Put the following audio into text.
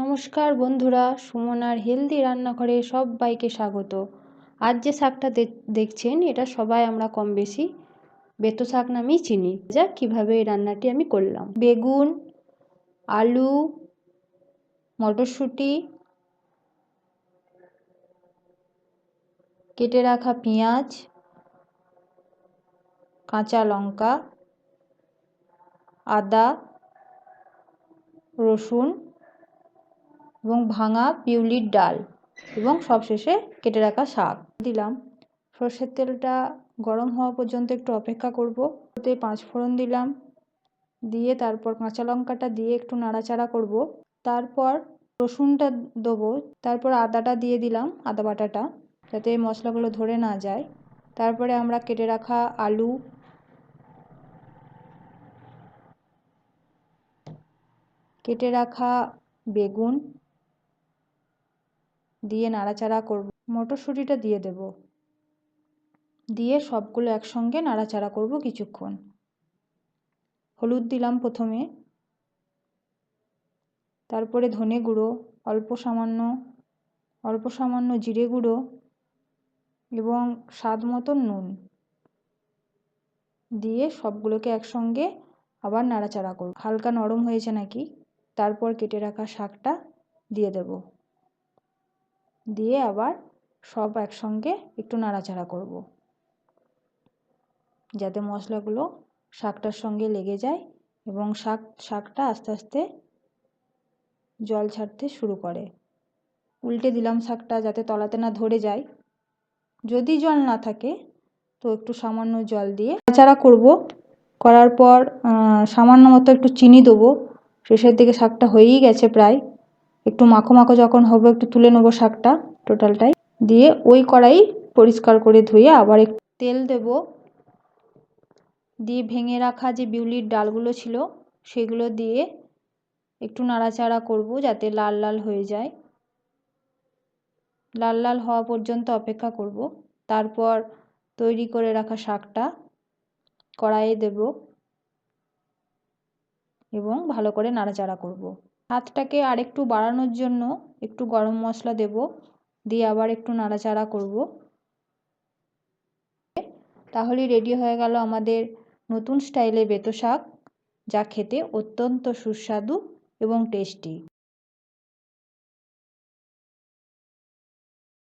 নমস্কার বন্ধুরা সুমনার হেলদি রান্নাঘরে সবাইকে স্বাগত। আজ যে শাকটা দেখছেন, এটা সবাই আমরা কম বেশি বেতো শাক নামেই চিনি। যা কীভাবে এই রান্নাটি আমি করলাম। বেগুন, আলু, মটরশুঁটি, কেটে রাখা পেঁয়াজ, কাঁচা লঙ্কা, আদা, রসুন এবং ভাঙা পিউলির ডাল এবং সবশেষে কেটে রাখা শাক। দিলাম। সর্ষের তেলটা গরম হওয়া পর্যন্ত একটু অপেক্ষা করব। ওতে পাঁচ ফোড়ন দিলাম। দিয়ে তারপর কাঁচা লঙ্কাটা দিয়ে একটু নাড়াচাড়া করব। তারপর রসুনটা দেবো। তারপর আদাটা দিয়ে দিলাম, আদা বাটাটা, যাতে মশলাগুলো ধরে না যায়। তারপরে আমরা কেটে রাখা আলু। কেটে রাখা বেগুন। দিয়ে নাড়াচাড়া করব। মটরশুঁটিটা দিয়ে দেব। দিয়ে সবগুলো একসঙ্গে নাড়াচাড়া করব কিছুক্ষণ। হলুদ দিলাম প্রথমে। তারপরে ধনে গুঁড়ো, অল্প সামান্য অল্প সামান্য জিরে গুঁড়ো এবং স্বাদ মতন নুন দিয়ে সবগুলোকে একসঙ্গে আবার নাড়াচাড়া করব। হালকা নরম হয়েছে নাকি? তারপর কেটে রাখা শাকটা দিয়ে দেব। দিয়ে আবার সব একসঙ্গে একটু নাড়াচাড়া করব। যাতে মশলাগুলো শাকটার সঙ্গে লেগে যায় এবং শাক, শাকটা আস্তে আস্তে জল ছাড়তে শুরু করে। উল্টে দিলাম শাকটা যাতে তলাতে না ধরে যায়। যদি জল না থাকে, তো একটু সামান্য জল দিয়ে নাড়াচাড়া করব। করার পর সামান্য মতো একটু চিনি দেবো। শেষের দিকে শাকটা হয়েই গেছে প্রায়। একটু মাখো মাখো যখন হবে, একটু তুলে নেব শাকটা টোটালটাই দিয়ে ওই কড়াই পরিষ্কার করে ধুয়ে আবার একটু তেল দেব। দিয়ে ভেঙে রাখা যে বিউলির ডালগুলো ছিল, সেগুলো দিয়ে একটু নাড়াচাড়া করব যাতে লাল লাল হয়ে যায়। লাল লাল হওয়া পর্যন্ত অপেক্ষা করব। তারপর তৈরি করে রাখা শাকটা কড়াইয়ে দেব। এবং ভালো করে নাড়াচাড়া করব। হাতটাকে আরেকটু বাড়ানোর জন্য একটু গরম মশলা দেব, দিয়ে আবার একটু নাড়াচাড়া করব। তাহলে রেডি হয়ে গেল আমাদের নতুন স্টাইলে বেতো শাক, যা খেতে অত্যন্ত সুস্বাদু এবং টেস্টি